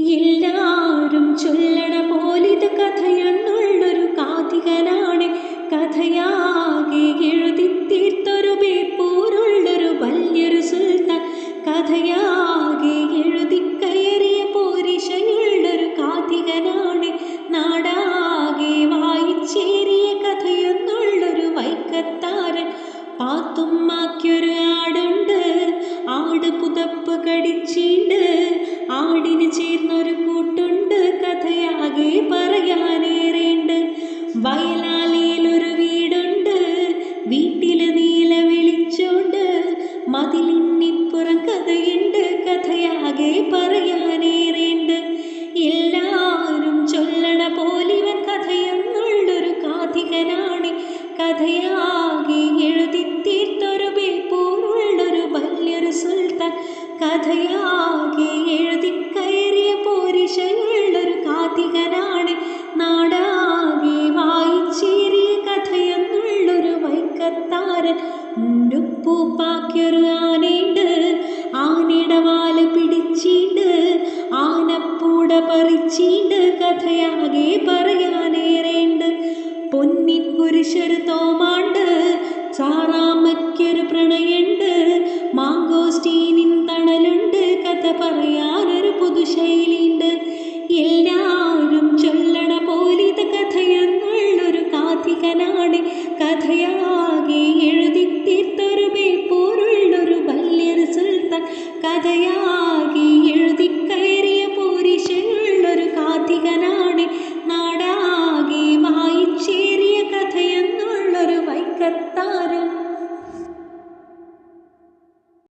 എല്ലാരും ചൊല്ലണ വയലാലിയിലൊരു വീടുണ്ട്. വീട്ടിൽ നീല വിളിച്ചോണ്ട് മതിലിന്നിപ്പുറം കഥയുണ്ട്. കഥയാകെ പറയാനേറേണ്ട് എല്ലാവരും ചൊല്ലണ പോലിവൻ കഥയെന്നുള്ളൊരു കാഥികനാണ് കഥയാകെ വൈക്കത്താരൻ ഉപ്പൂപ്പാക്കൊരു ആനയുണ്ട്. ആനയുടെ വാൽ പിടിച്ചീണ്ട്. ആനപ്പൂട പറിച്ചീണ്ട്. കഥയാകെ പറയാനേറേണ്ട് പൊന്നിൻ കുരിശൊരു തോമാണ്ട്. സാറാമ്മയ്ക്കൊരു പ്രണയുണ്ട്. മാങ്കോസ്റ്റീനിൻ തണലുണ്ട്. കഥ പറയാനൊരു പുതുശൈലിയുണ്ട്. എല്ലാരും ചൊല്ലണ പോലിത് കഥയെന്നുള്ളൊരു കാഥികനാണ് നീ എഴുതി തീർത്തൊരുമേ പോരുള്ളൊരു വല്യൊരു സുൽത്താൻ. കഥയാകി എഴുതി കയറിയ പോരിശുള്ളൊരു കാതികനാണ് നാടാകെ വായിച്ചേറിയ കഥയെന്നുള്ളൊരു വൈക്കത്താരം.